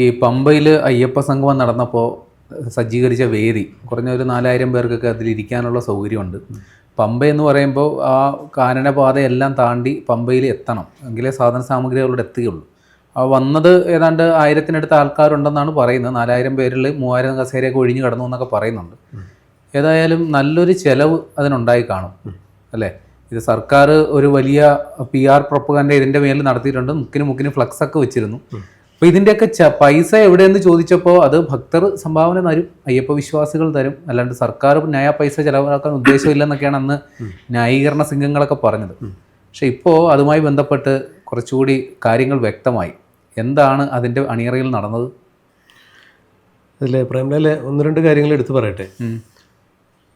ഈ പമ്പയിൽ അയ്യപ്പ സംഗമം നടന്നപ്പോൾ സജ്ജീകരിച്ച വേദി കുറഞ്ഞ ഒരു നാലായിരം പേർക്കൊക്കെ അതിലിരിക്കാനുള്ള സൗകര്യമുണ്ട്. പമ്പ എന്ന് പറയുമ്പോൾ ആ കാനനപാതയെല്ലാം താണ്ടി പമ്പയിൽ എത്തണം. എങ്കിലേ സാധന സാമഗ്രികളോട് എത്തുകയുള്ളൂ. വന്നത് ഏതാണ്ട് ആയിരത്തിനടുത്ത് ആൾക്കാരുണ്ടെന്നാണ് പറയുന്നത്. നാലായിരം പേരിൽ മൂവായിരം കസേരയൊക്കെ ഒഴിഞ്ഞു കിടന്നു എന്നൊക്കെ പറയുന്നുണ്ട്. ഏതായാലും നല്ലൊരു ചെലവ് അതിനുണ്ടായി കാണും. അല്ലേ? ഇത് സർക്കാർ ഒരു വലിയ പി ആർ പ്രൊപ്പഗാൻഡ ഇതിന്റെ മേലിൽ നടത്തിയിട്ടുണ്ട്. മുക്കിന് മുക്കിന് ഫ്ലക്സ് ഒക്കെ വെച്ചിരുന്നു. അപ്പോൾ ഇതിന്റെയൊക്കെ ച പൈസ എവിടെയെന്ന് ചോദിച്ചപ്പോൾ അത് ഭക്തർ സംഭാവന തരും അയ്യപ്പ വിശ്വാസികൾ തരും. അല്ലാണ്ട് സർക്കാർ ന്യായ പൈസ ചെലവാക്കാൻ ഉദ്ദേശമില്ലെന്നൊക്കെയാണ് അന്ന് ന്യായീകരണ സംഘങ്ങളൊക്കെ പറഞ്ഞത്. പക്ഷേ ഇപ്പോൾ അതുമായി ബന്ധപ്പെട്ട് കുറച്ചുകൂടി കാര്യങ്ങൾ വ്യക്തമായി. എന്താണ് അതിന്റെ അണിയറയിൽ നടന്നത്? അതിൽ പ്രേംലാൽ ഒന്ന് രണ്ട് കാര്യങ്ങൾ എടുത്തു പറയട്ടെ.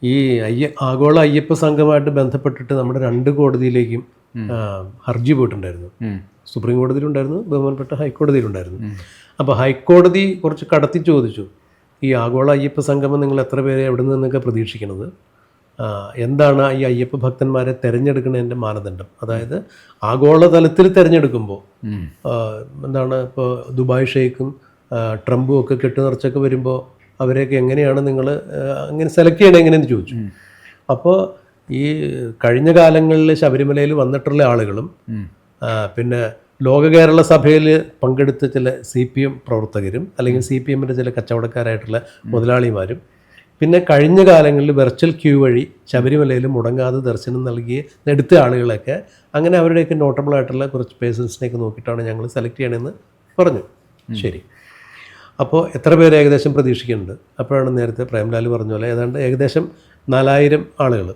ഈ അയ്യ ആഗോള അയ്യപ്പ സംഘമായിട്ട് ബന്ധപ്പെട്ടിട്ട് നമ്മുടെ രണ്ട് കോടതിയിലേക്കും ഹർജി പോയിട്ടുണ്ടായിരുന്നു. സുപ്രീം കോടതിയിലുണ്ടായിരുന്നു ബഹുമാനപ്പെട്ട ഹൈക്കോടതിയിലുണ്ടായിരുന്നു. അപ്പോൾ ഹൈക്കോടതി കുറച്ച് കടത്തി ചോദിച്ചു ഈ ആഗോള അയ്യപ്പ സംഗമം നിങ്ങൾ എത്ര പേരെ എവിടെ നിന്നൊക്കെ പ്രതീക്ഷിക്കുന്നത് എന്താണ് ഈ അയ്യപ്പ ഭക്തന്മാരെ തിരഞ്ഞെടുക്കുന്നതിന്റെ മാനദണ്ഡം? അതായത് ആഗോള തലത്തിൽ തിരഞ്ഞെടുക്കുമ്പോൾ എന്താണ് ഇപ്പോൾ ദുബായ് ഷെയ്ഖും ട്രംപും ഒക്കെ കെട്ടുനിറച്ചൊക്കെ വരുമ്പോൾ അവരെയൊക്കെ എങ്ങനെയാണ് നിങ്ങൾ അങ്ങനെ സെലക്ട് ചെയ്യണേ എങ്ങനെയെന്ന് ചോദിച്ചു. അപ്പോൾ ഈ കഴിഞ്ഞ കാലങ്ങളിൽ ശബരിമലയിൽ വന്നിട്ടുള്ള ആളുകളും പിന്നെ ലോക കേരള സഭയിൽ പങ്കെടുത്ത ചില സി പി എം പ്രവർത്തകരും അല്ലെങ്കിൽ സി പി എമ്മിന്റെ ചില കച്ചവടക്കാരായിട്ടുള്ള മുതലാളിമാരും പിന്നെ കഴിഞ്ഞ കാലങ്ങളിൽ വെർച്വൽ ക്യൂ വഴി ശബരിമലയിൽ മുടങ്ങാതെ ദർശനം നൽകിയ എടുത്ത ആളുകളൊക്കെ അങ്ങനെ അവരുടെയൊക്കെ നോട്ടബിൾ ആയിട്ടുള്ള കുറച്ച് പേഴ്സൺസിനെയൊക്കെ നോക്കിയിട്ടാണ് ഞങ്ങൾ സെലക്ട് ചെയ്യണമെന്ന് പറഞ്ഞു. ശരി. അപ്പോൾ എത്ര പേര് ഏകദേശം പ്രതീക്ഷിക്കുന്നുണ്ട്? അപ്പോഴാണ് നേരത്തെ പ്രേംലാൽ പറഞ്ഞ പോലെ ഏതാണ്ട് ഏകദേശം നാലായിരം ആളുകൾ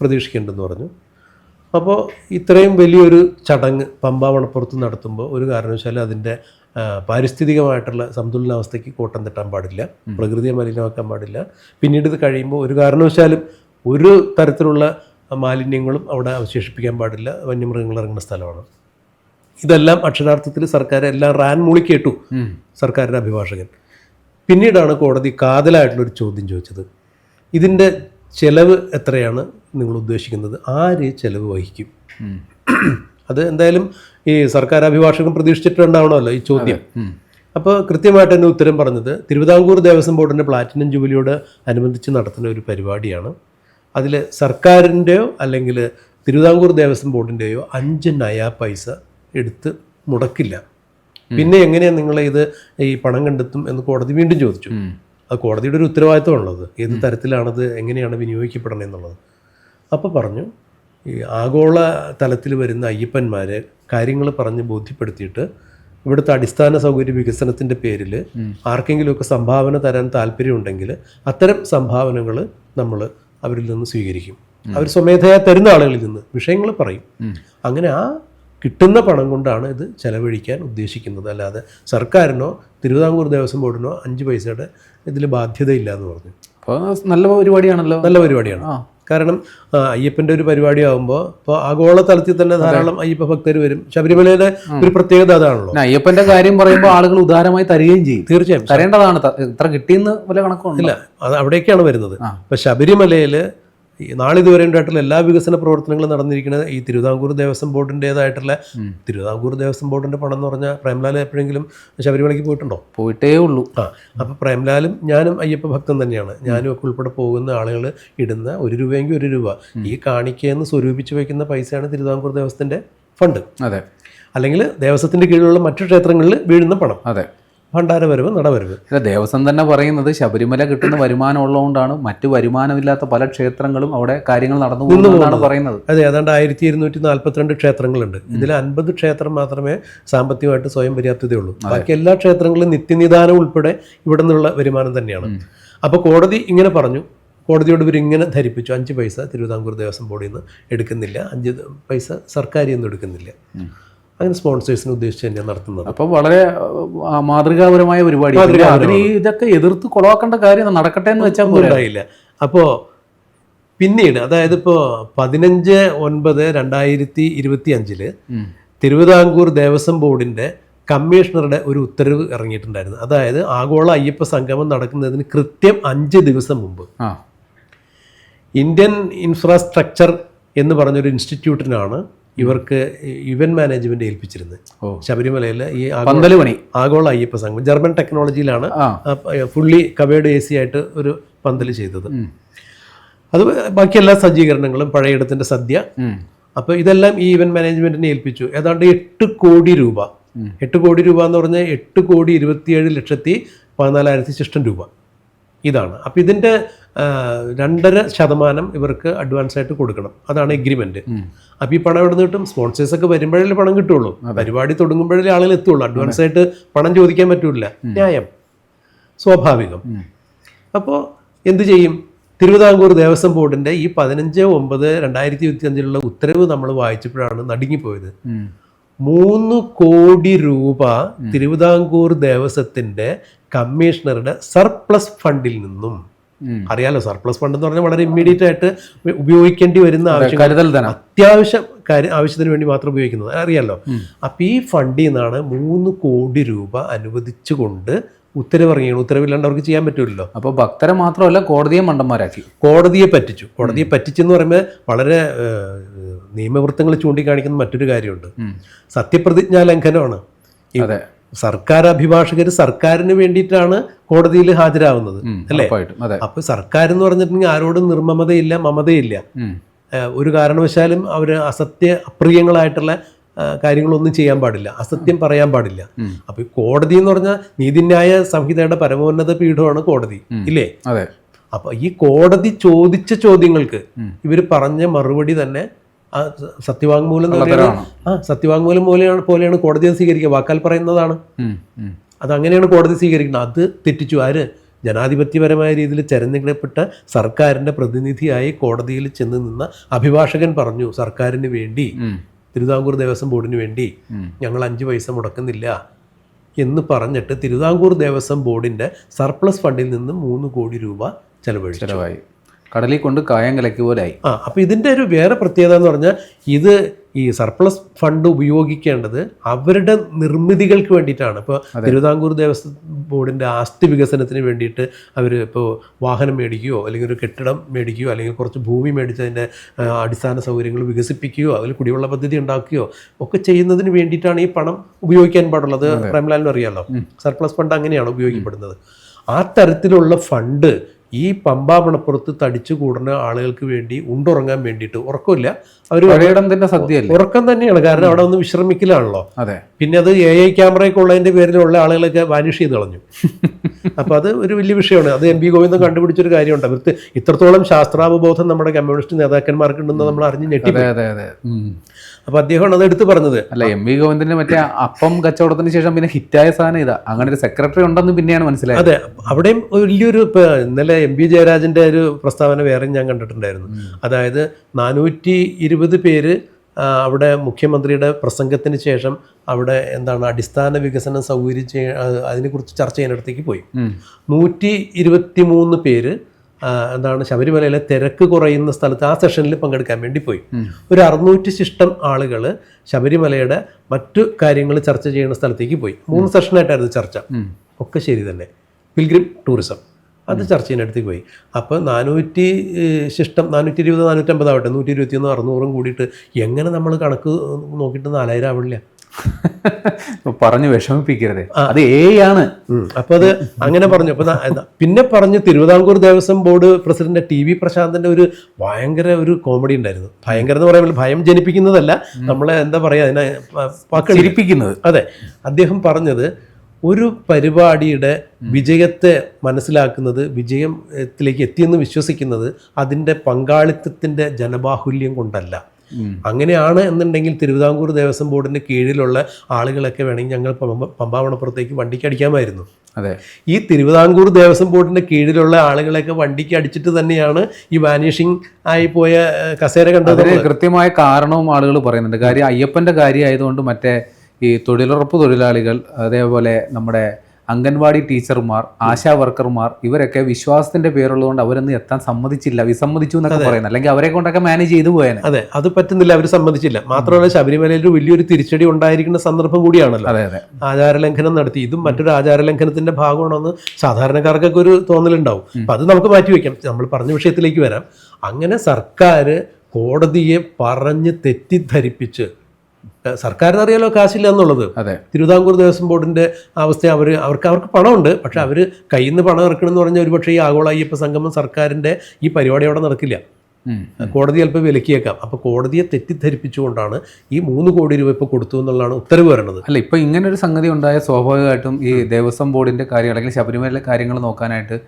പ്രതീക്ഷിക്കേണ്ടെന്ന് പറഞ്ഞു. അപ്പോൾ ഇത്രയും വലിയൊരു ചടങ്ങ് പമ്പ മണപ്പുറത്ത് നടത്തുമ്പോൾ ഒരു കാരണവശാലും അതിന്റെ പാരിസ്ഥിതികമായിട്ടുള്ള സന്തുലനാവസ്ഥയ്ക്ക് കോട്ടം തട്ടാൻ പാടില്ല പ്രകൃതിയെ മലിനമാക്കാൻ പാടില്ല. പിന്നീട് ഇത് കഴിയുമ്പോൾ ഒരു കാരണവശാലും ഒരു തരത്തിലുള്ള മാലിന്യങ്ങളും അവിടെ അവശേഷിപ്പിക്കാൻ പാടില്ല വന്യമൃഗങ്ങൾ ഇറങ്ങുന്ന സ്ഥലമാണ്. ഇതെല്ലാം അക്ഷരാർത്ഥത്തിൽ സർക്കാർ എല്ലാം റാൻ മൂളി കേട്ടു. സർക്കാരിന്റെ അഭിഭാഷകൻ. പിന്നീടാണ് കോടതി കാതലായിട്ടുള്ളൊരു ചോദ്യം ചോദിച്ചത്. ഇതിന്റെ ചെലവ് എത്രയാണ് നിങ്ങൾ ഉദ്ദേശിക്കുന്നത്? ആര് ചെലവ് വഹിക്കും? അത് എന്തായാലും ഈ സർക്കാർ അഭിഭാഷകൻ പ്രതീക്ഷിച്ചിട്ടുണ്ടാവണമല്ലോ ഈ ചോദ്യം. അപ്പോൾ കൃത്യമായിട്ട് തന്നെ ഉത്തരം പറഞ്ഞത് തിരുവിതാംകൂർ ദേവസ്വം ബോർഡിന്റെ പ്ലാറ്റിനം ജൂബിലിയോട് അനുബന്ധിച്ച് നടത്തുന്ന ഒരു പരിപാടിയാണ്. അതിൽ സർക്കാരിന്റെയോ അല്ലെങ്കിൽ തിരുവിതാംകൂർ ദേവസ്വം ബോർഡിന്റെയോ അഞ്ച് നയ പൈസ എടുത്ത് മുടക്കില്ല. പിന്നെ എങ്ങനെയാണ് നിങ്ങൾ ഇത് ഈ പണം കണ്ടെത്തും എന്ന് കോടതി വീണ്ടും ചോദിച്ചു. അത് കോടതിയുടെ ഒരു ഉത്തരവാദിത്വമാണുള്ളത് ഏത് തരത്തിലാണത് എങ്ങനെയാണ് വിനിയോഗിക്കപ്പെടണം എന്നുള്ളത്. അപ്പോൾ പറഞ്ഞു ഈ ആഗോള തലത്തിൽ വരുന്ന അയ്യപ്പന്മാരെ കാര്യങ്ങൾ പറഞ്ഞ് ബോധ്യപ്പെടുത്തിയിട്ട് ഇവിടുത്തെ അടിസ്ഥാന സൗകര്യ വികസനത്തിന്റെ പേരിൽ ആർക്കെങ്കിലുമൊക്കെ സംഭാവന തരാൻ താല്പര്യമുണ്ടെങ്കിൽ അത്തരം സംഭാവനകൾ നമ്മൾ അവരിൽ നിന്ന് സ്വീകരിക്കും. അവർ സ്വമേധയാ തരുന്ന ആളുകളിൽ നിന്ന് വിഷയങ്ങൾ പറയും. അങ്ങനെ ആ കിട്ടുന്ന പണം കൊണ്ടാണ് ഇത് ചെലവഴിക്കാൻ ഉദ്ദേശിക്കുന്നത്. അല്ലാതെ സർക്കാരിനോ തിരുവിതാംകൂർ ദേവസ്വം ബോർഡിനോ അഞ്ച് പൈസയുടെ ഇതിൽ ബാധ്യതയില്ല എന്ന് പറഞ്ഞു അപ്പോൾ നല്ല പരിപാടിയാണല്ലോ? നല്ല പരിപാടിയാണ്. കാരണം അയ്യപ്പന്റെ ഒരു പരിപാടി ആകുമ്പോൾ ഇപ്പോൾ ആഗോള തലത്തിൽ തന്നെ ധാരാളം അയ്യപ്പ ഭക്തർ വരും. ശബരിമലയുടെ ഒരു പ്രത്യേകത അതാണല്ലോ. അയ്യപ്പന്റെ അയ്യപ്പന്റെ കാര്യം പറയുമ്പോൾ ആളുകൾ ഉദാരമായി തരികയും ചെയ്യും. തീർച്ചയായും. തരേണ്ടതാണ്. ഇത്ര കിട്ടിയെന്ന് വല്ല കണക്കൊന്നുമില്ല ഇല്ല അത് അവിടേക്കാണ് വരുന്നത്. ഇപ്പം ശബരിമലയിൽ നാളിതുവരെ ഉണ്ടായിട്ടുള്ള എല്ലാ വികസന പ്രവർത്തനങ്ങളും നടന്നിരിക്കുന്നത് ഈ തിരുവിതാംകൂർ ദേവസ്വം ബോർഡിന്റെതായിട്ടുള്ള തിരുവിതാംകൂർ ദേവസ്വം ബോർഡിന്റെ പണം എന്ന് പറഞ്ഞാൽ പ്രേംലാൽ എപ്പോഴെങ്കിലും ശബരിമലയ്ക്ക് പോയിട്ടുണ്ടോ? പോയിട്ടേ ഉള്ളൂ. ആ അപ്പോൾ പ്രേംലാലും ഞാനും അയ്യപ്പ ഭക്തൻ തന്നെയാണ്. ഞാനും ഒക്കെ ഉൾപ്പെടെ പോകുന്ന ആളുകൾ ഇടുന്ന ഒരു രൂപയെങ്കിൽ ഒരു രൂപ. ഈ കാണിക്കയെന്ന് സ്വരൂപിച്ച് വയ്ക്കുന്ന പൈസയാണ് തിരുവിതാംകൂർ ദേവസ്വത്തിന്റെ ഫണ്ട്. അതെ. അല്ലെങ്കിൽ ദേവസ്വത്തിന്റെ കീഴിലുള്ള മറ്റു ക്ഷേത്രങ്ങളിൽ വീഴുന്ന പണം. അതെ. ഭണ്ഡാരവരവ് നടവരവ്. ഇല്ല ദേവസ്വം തന്നെ പറയുന്നത് ശബരിമല കിട്ടുന്ന വരുമാനം ഉള്ളതുകൊണ്ടാണ് മറ്റു വരുമാനമില്ലാത്ത പല ക്ഷേത്രങ്ങളും അവിടെ കാര്യങ്ങൾ നടന്നു പോകുന്നതാണ് പറയുന്നത്. അതെ ഏതാണ്ട് ആയിരത്തി ഇരുന്നൂറ്റി നാൽപ്പത്തിരണ്ട് ക്ഷേത്രങ്ങളുണ്ട് ഇതിൽ അൻപത് ക്ഷേത്രം മാത്രമേ സാമ്പത്തികമായിട്ട് സ്വയം പര്യാപ്തതയുള്ളൂ. ബാക്കി എല്ലാ ക്ഷേത്രങ്ങളും നിത്യനിദാനം ഉൾപ്പെടെ ഇവിടെ നിന്നുള്ള വരുമാനം തന്നെയാണ്. അപ്പോൾ കോടതി ഇങ്ങനെ പറഞ്ഞു. കോടതിയോട് ഇവർ ഇങ്ങനെ ധരിപ്പിച്ചു. അഞ്ച് പൈസ തിരുവിതാംകൂർ ദേവസ്വം ബോർഡിൽ നിന്ന് എടുക്കുന്നില്ല. അഞ്ച് പൈസ സർക്കാരിൽ നിന്ന് എടുക്കുന്നില്ല. അങ്ങനെ സ്പോൺസേഴ്സിന് ഉദ്ദേശിച്ച് തന്നെയാണ് നടത്തുന്നത്. അപ്പം വളരെ മാതൃകാപരമായ പരിപാടി. അതിന് ഇതൊക്കെ എതിർത്ത് കൊളവാക്കേണ്ട കാര്യം നടക്കട്ടെ എന്ന് വെച്ചാൽ ഉണ്ടായില്ല അപ്പോൾ പിന്നീട് അതായത് ഇപ്പോൾ പതിനഞ്ച് ഒൻപത് രണ്ടായിരത്തി ഇരുപത്തി അഞ്ചിൽ തിരുവിതാംകൂർ ദേവസ്വം ബോർഡിന്റെ കമ്മീഷണറുടെ ഒരു ഉത്തരവ് ഇറങ്ങിയിട്ടുണ്ടായിരുന്നു. അതായത് ആഗോള അയ്യപ്പ സംഗമം നടക്കുന്നതിന് കൃത്യം അഞ്ച് ദിവസം മുമ്പ്. ഇന്ത്യൻ ഇൻഫ്രാസ്ട്രക്ചർ എന്ന് പറഞ്ഞൊരു ഇൻസ്റ്റിറ്റ്യൂട്ടിനാണ് ഇവർക്ക് ഇവന്റ് മാനേജ്മെന്റ് ഏൽപ്പിച്ചിരുന്നത്. ശബരിമലയിൽ ഈ ആഗോള- പന്തൽ പണി ആഗോള അയ്യപ്പ സംഘം ജർമ്മൻ ടെക്നോളജിയിലാണ് ഫുള്ളി കവേഡ് എ സി ആയിട്ട് ഒരു പന്തൽ ചെയ്തത്. അത് ബാക്കി എല്ലാ സജ്ജീകരണങ്ങളും പഴയിടത്തിന്റെ സദ്യ. അപ്പോൾ ഇതെല്ലാം ഈ ഇവന്റ് മാനേജ്മെന്റിനെ ഏൽപ്പിച്ചു. ഏതാണ്ട് എട്ട് കോടി രൂപ. എട്ട് കോടി രൂപ എന്ന് പറഞ്ഞാൽ എട്ട് കോടി ഇരുപത്തിയേഴ് ലക്ഷത്തി പതിനാലായിരത്തി ശിഷ്ടം രൂപ. ഇതാണ്. അപ്പം ഇതിന്റെ രണ്ടര ശതമാനം ഇവർക്ക് അഡ്വാൻസ് ആയിട്ട് കൊടുക്കണം. അതാണ് എഗ്രിമെന്റ്. അപ്പോൾ ഈ പണം എവിടെ നിന്ന് കിട്ടും? സ്പോൺസേഴ്സ് ഒക്കെ വരുമ്പോഴല്ലേ പണം കിട്ടുള്ളൂ. പരിപാടി തുടങ്ങുമ്പോഴല്ലേ ആളുകൾ എത്തുള്ളൂ. അഡ്വാൻസ് ആയിട്ട് പണം ചോദിക്കാൻ പറ്റൂല. ന്യായം. സ്വാഭാവികം. അപ്പോൾ എന്ത് ചെയ്യും? തിരുവിതാംകൂർ ദേവസ്വം ബോർഡിന്റെ ഈ പതിനഞ്ച് ഒമ്പത് രണ്ടായിരത്തി ഇരുപത്തി അഞ്ചിലുള്ള ഉത്തരവ് നമ്മൾ വായിച്ചപ്പോഴാണ് നടുങ്ങിപ്പോയത്. മൂന്ന് കോടി രൂപ തിരുവിതാംകൂർ ദേവസ്വത്തിന്റെ കമ്മീഷണറുടെ സർപ്ലസ് ഫണ്ടിൽ നിന്നും. അറിയാലോ സർപ്ലസ് ഫണ്ട് എന്ന് പറഞ്ഞാൽ വളരെ ഇമ്മീഡിയറ്റ് ആയിട്ട് ഉപയോഗിക്കേണ്ടി വരുന്ന ആവശ്യം അത്യാവശ്യം കാര്യം ആവശ്യത്തിന് വേണ്ടി മാത്രം ഉപയോഗിക്കുന്നത്. അറിയാലോ? അപ്പം ഈ ഫണ്ടിൽ നിന്നാണ് മൂന്ന് കോടി രൂപ അനുവദിച്ചുകൊണ്ട് ഉത്തരവ് ഇറങ്ങിയാണ് ഉത്തരവില്ലാണ്ട് അവർക്ക് ചെയ്യാൻ പറ്റുമല്ലോ അപ്പൊ ഭക്തരെ മാത്രമല്ല കോടതിയെ മണ്ടന്മാരാക്കി. കോടതിയെ പറ്റിച്ചു. കോടതിയെ പറ്റിച്ചെന്ന് പറയുമ്പോൾ വളരെ നിയമവൃത്തങ്ങൾ ചൂണ്ടിക്കാണിക്കുന്ന മറ്റൊരു കാര്യമുണ്ട്. സത്യപ്രതിജ്ഞാ ലംഘനമാണ്. സർക്കാർ അഭിഭാഷകർ സർക്കാരിന് വേണ്ടിയിട്ടാണ് കോടതിയിൽ ഹാജരാവുന്നത് ഉം. അല്ലേ? അപ്പൊ സർക്കാർ എന്ന് പറഞ്ഞിട്ടുണ്ടെങ്കിൽ ആരോടും നിർമ്മമതയില്ല മമതയില്ല. ഒരു കാരണവശാലും അവർ അസത്യ അപ്രിയങ്ങളായിട്ടുള്ള കാര്യങ്ങളൊന്നും ചെയ്യാൻ പാടില്ല. അസത്യം പറയാൻ പാടില്ല. അപ്പൊ കോടതി എന്ന് പറഞ്ഞാൽ നീതിന്യായ സംഹിതയുടെ പരമോന്നത പീഠമാണ് കോടതി ഇല്ലേ? അപ്പൊ ഈ കോടതി ചോദിച്ച ചോദ്യങ്ങൾക്ക് ഇവർ പറഞ്ഞ മറുപടി തന്നെ ആ സത്യവാങ്മൂലം. ആ സത്യവാങ്മൂലം പോലെയാണ് പോലെയാണ് കോടതി സ്വീകരിക്കുക. വാക്കാൽ പറയുന്നതാണ്. അത് അങ്ങനെയാണ് അതങ്ങനെയാണ് കോടതി സ്വീകരിക്കുന്നത്. അത് തെറ്റിച്ചു. ആര്? ജനാധിപത്യപരമായ രീതിയിൽ തെരഞ്ഞെടുക്കപ്പെട്ട സർക്കാരിന്റെ പ്രതിനിധിയായി കോടതിയിൽ ചെന്ന് നിന്ന അഭിഭാഷകൻ പറഞ്ഞു സർക്കാരിന് വേണ്ടി. തിരുവിതാംകൂർ ദേവസ്വം ബോർഡിന് വേണ്ടി ഞങ്ങൾ അഞ്ച് പൈസ മുടക്കുന്നില്ല എന്ന് പറഞ്ഞിട്ട് തിരുവിതാംകൂർ ദേവസ്വം ബോർഡിന്റെ സർപ്ലസ് ഫണ്ടിൽ നിന്ന് മൂന്ന് കോടി രൂപ ചെലവഴിച്ചു. കടലിൽ കൊണ്ട് കായം കലക്കി ആ അപ്പോൾ ഇതിന്റെ ഒരു വേറെ പ്രത്യേകത എന്ന് പറഞ്ഞാൽ ഇത് ഈ സർപ്ലസ് ഫണ്ട് ഉപയോഗിക്കേണ്ടത് അവരുടെ നിർമ്മിതികൾക്ക് വേണ്ടിയിട്ടാണ്. ഇപ്പോൾ തിരുവിതാംകൂർ ദേവസ്വം ബോർഡിന്റെ ആസ്തി വികസനത്തിന് വേണ്ടിയിട്ട് അവർ ഇപ്പോൾ വാഹനം മേടിക്കുകയോ അല്ലെങ്കിൽ ഒരു കെട്ടിടം മേടിക്കുകയോ അല്ലെങ്കിൽ കുറച്ച് ഭൂമി മേടിച്ചതിന്റെ അടിസ്ഥാന സൗകര്യങ്ങൾ വികസിപ്പിക്കുകയോ അതിൽ കുടിവെള്ള പദ്ധതി ഉണ്ടാക്കുകയോ ഒക്കെ ചെയ്യുന്നതിന് വേണ്ടിയിട്ടാണ് ഈ പണം ഉപയോഗിക്കാൻ പാടുള്ളത്. പ്രേംലാലിനും അറിയാമല്ലോ സർപ്ലസ് ഫണ്ട് അങ്ങനെയാണ് ഉപയോഗിക്കപ്പെടുന്നത്. ആ തരത്തിലുള്ള ഫണ്ട് ഈ പമ്പാമണപ്പുറത്ത് തടിച്ചു കൂടുന്ന ആളുകൾക്ക് വേണ്ടി ഉണ്ടുറങ്ങാൻ വേണ്ടിയിട്ട് ഉറക്കമില്ല. അവർ പലയിടം തന്നെ സദ്യ ഉറക്കം തന്നെയാണ്. കാരണം അവിടെ ഒന്ന് വിശ്രമിക്കലാണല്ലോ. അതെ. പിന്നെ അത് എ ഐ ക്യാമറയൊക്കെ ഉള്ളതിന്റെ പേരിലുള്ള ആളുകളൊക്കെ വാനിഷ് ചെയ്ത് കളഞ്ഞു. അപ്പോൾ അത് ഒരു വലിയ വിഷയമാണ്. അത് എം പി ഗോവിന്ദൻ കണ്ടുപിടിച്ചൊരു കാര്യമുണ്ട്. അവർക്ക് ഇത്രത്തോളം ശാസ്ത്രാവബോധം നമ്മുടെ കമ്മ്യൂണിസ്റ്റ് നേതാക്കന്മാർക്ക് ഉണ്ടെന്ന് നമ്മൾ അറിഞ്ഞ് ഞെട്ടി അപ്പോൾ അദ്ദേഹമാണ് അത് എടുത്തു പറഞ്ഞത്. അല്ല എം വി ഗോവിന്ദന്റെ മറ്റേ അപ്പം കച്ചവടത്തിന് ശേഷം പിന്നെ ഹിറ്റായ സാധനം ഇതാ. അങ്ങനെ ഒരു സെക്രട്ടറി ഉണ്ടെന്ന് പിന്നെയാണ് മനസ്സിലായത്. അതെ അവിടെയും വലിയൊരു ഇന്നലെ എം വി ജയരാജന്റെ ഒരു പ്രസ്താവന വേറെ ഞാൻ കണ്ടിട്ടുണ്ടായിരുന്നു. അതായത് നാനൂറ്റി ഇരുപത് പേര് അവിടെ മുഖ്യമന്ത്രിയുടെ പ്രസംഗത്തിന് ശേഷം അവിടെ എന്താണ് അടിസ്ഥാന വികസനം സൗകര്യം അതിനെക്കുറിച്ച് ചർച്ച ചെയ്യുന്നിടത്തേക്ക് പോയി. നൂറ്റി ഇരുപത്തി മൂന്ന് പേര് എന്താണ് ശബരിമലയിലെ തിരക്ക് കുറയുന്ന സ്ഥലത്ത് ആ സെഷനിൽ പങ്കെടുക്കാൻ വേണ്ടി പോയി. ഒരു അറുന്നൂറ്റി ശിഷ്ടം ആളുകൾ ശബരിമലയുടെ മറ്റു കാര്യങ്ങൾ ചർച്ച ചെയ്യുന്ന സ്ഥലത്തേക്ക് പോയി. മൂന്ന് സെഷനായിട്ടായിരുന്നു ചർച്ച. ഒക്കെ ശരി തന്നെ. Pilgrim tourism. അത് ചർച്ച ചെയ്യുന്നിടത്തേക്ക് പോയി. അപ്പോൾ നാനൂറ്റി ശിഷ്ടം നാനൂറ്റി ഇരുപത് നാനൂറ്റമ്പതാവട്ടെ നൂറ്റി ഇരുപത്തി ഒന്ന് അറുന്നൂറും കൂടിയിട്ട് എങ്ങനെ നമ്മൾ കണക്ക് നോക്കിയിട്ട് നാലായിരം ആവില്ല പറഞ്ഞു വിഷമിപ്പിക്കരുത്. അത് ഏ ആണ്. അപ്പോൾ അത് അങ്ങനെ പറഞ്ഞു. അപ്പൊ പിന്നെ പറഞ്ഞു Thiruvithamkoor Devaswom board president T V പ്രശാന്തന്റെ ഒരു ഭയങ്കര ഒരു കോമഡി ഉണ്ടായിരുന്നു. ഭയങ്കര എന്ന് പറയുമ്പോൾ ഭയം ജനിപ്പിക്കുന്നതല്ല. നമ്മളെ എന്താ പറയാ അതിനെ ചിരിപ്പിക്കുന്നത്. അതെ. അദ്ദേഹം പറഞ്ഞത് ഒരു പരിപാടിയുടെ വിജയത്തെ മനസ്സിലാക്കുന്നത് വിജയത്തിലേക്ക് എത്തിയെന്ന് വിശ്വസിക്കുന്നത് അതിന്റെ പങ്കാളിത്തത്തിന്റെ ജനബാഹുല്യം കൊണ്ടല്ല. അങ്ങനെയാണ് എന്നുണ്ടെങ്കിൽ തിരുവിതാംകൂർ ദേവസ്വം ബോർഡിന്റെ കീഴിലുള്ള ആളുകളൊക്കെ വേണമെങ്കിൽ ഞങ്ങൾ പമ്പ പമ്പാവണപ്പുറത്തേക്ക് വണ്ടിക്ക് അടിക്കാമായിരുന്നു. അതെ. ഈ തിരുവിതാംകൂർ ദേവസ്വം ബോർഡിന്റെ കീഴിലുള്ള ആളുകളെയൊക്കെ വണ്ടിക്ക് അടിച്ചിട്ട് തന്നെയാണ് ഈ വാനിഷിംഗ് ആയി പോയ കസേര കണ്ടത് കൃത്യമായ കാരണവും ആളുകൾ പറയുന്നുണ്ട്. കാര്യം അയ്യപ്പന്റെ കാര്യമായതുകൊണ്ട് മറ്റേ ഈ തൊഴിലുറപ്പ് തൊഴിലാളികൾ അതേപോലെ നമ്മുടെ അംഗൻവാടി ടീച്ചർമാർ ആശാ വർക്കർമാർ ഇവരൊക്കെ വിശ്വാസത്തിന്റെ പേരുള്ളതുകൊണ്ട് അവരൊന്നും എത്താൻ സമ്മതിച്ചില്ല. വിസമ്മതിച്ചു എന്നൊക്കെ പറയുന്നത്. അല്ലെങ്കിൽ അവരെ കൊണ്ടൊക്കെ മാനേജ് ചെയ്തു പോയാൽ അതെ. അത് പറ്റുന്നില്ല. അവർ സമ്മതിച്ചില്ല. മാത്രമല്ല ശബരിമലയിൽ ഒരു വലിയൊരു തിരിച്ചടി ഉണ്ടായിരിക്കുന്ന സന്ദർഭം കൂടിയാണല്ലോ. അതെ അതെ. ആചാരലംഘനം നടത്തി. ഇതും മറ്റൊരു ആചാരലംഘനത്തിന്റെ ഭാഗമാണെന്ന് സാധാരണക്കാർക്കൊക്കെ ഒരു തോന്നലുണ്ടാവും. അപ്പൊ അത് നമുക്ക് മാറ്റി വെക്കാം നമ്മൾ പറഞ്ഞ വിഷയത്തിലേക്ക് വരാം. അങ്ങനെ സർക്കാർ കോടതിയെ പറഞ്ഞ് തെറ്റിദ്ധരിപ്പിച്ച് സർക്കാരിന് അറിയാലോ കാശില്ല എന്നുള്ളത്. അതെ. തിരുവിതാംകൂർ ദേവസ്വം ബോർഡിന്റെ അവസ്ഥ അവർ അവർക്ക് അവർക്ക് പണമുണ്ട്. പക്ഷെ അവർ കയ്യിൽ നിന്ന് പണം ഇറക്കണമെന്ന് പറഞ്ഞാൽ ഒരുപക്ഷെ ഈ ആഗോള അയ്യപ്പ സംഗമം സർക്കാരിന്റെ ഈ പരിപാടി അവിടെ നടക്കില്ല. കോടതി അല്പം വിലക്കിയേക്കാം. അപ്പോൾ കോടതിയെ തെറ്റിദ്ധരിപ്പിച്ചുകൊണ്ടാണ് ഈ മൂന്ന് കോടി രൂപ ഇപ്പൊ കൊടുത്തു എന്നുള്ളതാണ് ഉത്തരവ് വരുന്നത് അല്ല ഇപ്പൊ ഇങ്ങനെ ഒരു സംഗതി ഉണ്ടായ സ്വാഭാവികമായിട്ടും ഈ ദേവസ്വം ബോർഡിന്റെ കാര്യം അല്ലെങ്കിൽ ശബരിമലയിലെ കാര്യങ്ങൾ നോക്കാനായിട്ട്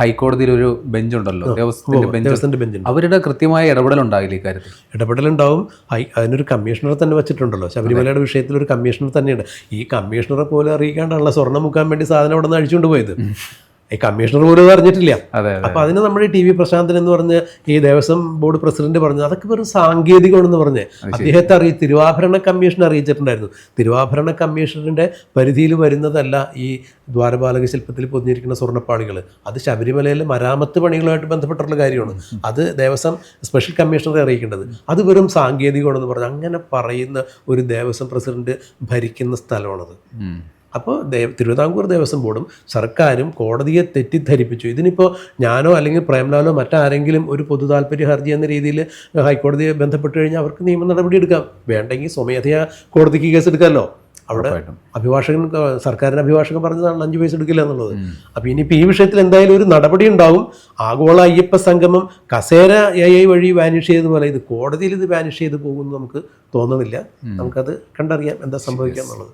ഹൈക്കോടതിയിൽ ഒരു ബെഞ്ച് ഉണ്ടല്ലോ ദേവസ്വത്തിന്റെ ബെഞ്ച്. അവരുടെ കൃത്യമായ ഇടപെടൽ ഉണ്ടാകില്ല ഈ കാര്യത്തിൽ. ഇടപെടലുണ്ടാവും. ഉണ്ടാവും അതിനൊരു കമ്മീഷണർ തന്നെ വെച്ചിട്ടുണ്ടല്ലോ. ശബരിമലയുടെ വിഷയത്തിൽ ഒരു കമ്മീഷണർ തന്നെയുണ്ട്. ഈ കമ്മീഷണറെ പോലെ അറിയിക്കാണ്ടുള്ള സ്വർണം മുക്കാൻ വേണ്ടി സാധനം അവിടെ നിന്ന് അഴിച്ചുകൊണ്ട് പോയത്. ഈ കമ്മീഷണർ പോലും അറിഞ്ഞിട്ടില്ല. അപ്പൊ അതിന് നമ്മുടെ ടി വി പ്രശാന്തൻ എന്ന് പറഞ്ഞ് ഈ ദേവസ്വം ബോർഡ് പ്രസിഡന്റ് പറഞ്ഞു അതൊക്കെ വെറും സാങ്കേതികമാണെന്ന് പറഞ്ഞ് അദ്ദേഹത്തെ അറിയി തിരുവാഭരണ കമ്മീഷൻ അറിയിച്ചിട്ടുണ്ടായിരുന്നു. തിരുവാഭരണ കമ്മീഷണറിന്റെ പരിധിയിൽ വരുന്നതല്ല ഈ ദ്വാരപാലക ശില്പത്തിൽ പൊതിഞ്ഞിരിക്കുന്ന സ്വർണപ്പാളികൾ. അത് ശബരിമലയിലെ മരാമത്ത് പണികളുമായിട്ട് ബന്ധപ്പെട്ടുള്ള കാര്യമാണ്. അത് ദേവസ്വം സ്പെഷ്യൽ കമ്മീഷണറെ അറിയിക്കേണ്ടത്. അത് വെറും സാങ്കേതികമാണെന്ന് പറഞ്ഞു അങ്ങനെ പറയുന്ന ഒരു ദേവസ്വം പ്രസിഡന്റ് ഭരിക്കുന്ന സ്ഥലമാണത്. അപ്പോൾ ദേവ തിരുവിതാംകൂർ ദേവസ്വം ബോർഡും സർക്കാരും കോടതിയെ തെറ്റിദ്ധരിപ്പിച്ചു. ഇതിനിപ്പോൾ ഞാനോ അല്ലെങ്കിൽ പ്രേംലാലോ മറ്റാരെങ്കിലും ഒരു പൊതു താല്പര്യ ഹർജി എന്ന രീതിയിൽ ഹൈക്കോടതിയെ ബന്ധപ്പെട്ട് കഴിഞ്ഞാൽ അവർക്ക് നിയമ നടപടി എടുക്കാം. വേണ്ടെങ്കിൽ സ്വമേധയാ കോടതിക്ക് കേസ് എടുക്കാമല്ലോ അവിടെ. അഭിഭാഷകൻ സർക്കാരിന്റെ അഭിഭാഷകൻ പറഞ്ഞതാണ് അഞ്ച് പൈസ എടുക്കില്ല എന്നുള്ളത്. അപ്പോൾ ഇനിയിപ്പോൾ ഈ വിഷയത്തിൽ എന്തായാലും ഒരു നടപടി ഉണ്ടാവും. ആഗോള അയ്യപ്പ സംഗമം കസേര എ ഐ വഴി വാനിഷ് ചെയ്തതുപോലെ ഇത് കോടതിയിൽ ഇത് വാനിഷ് ചെയ്ത് പോകുമെന്ന് നമുക്ക് തോന്നുന്നില്ല നമുക്കത് കണ്ടറിയാം എന്താ സംഭവിക്കുക എന്നുള്ളത്.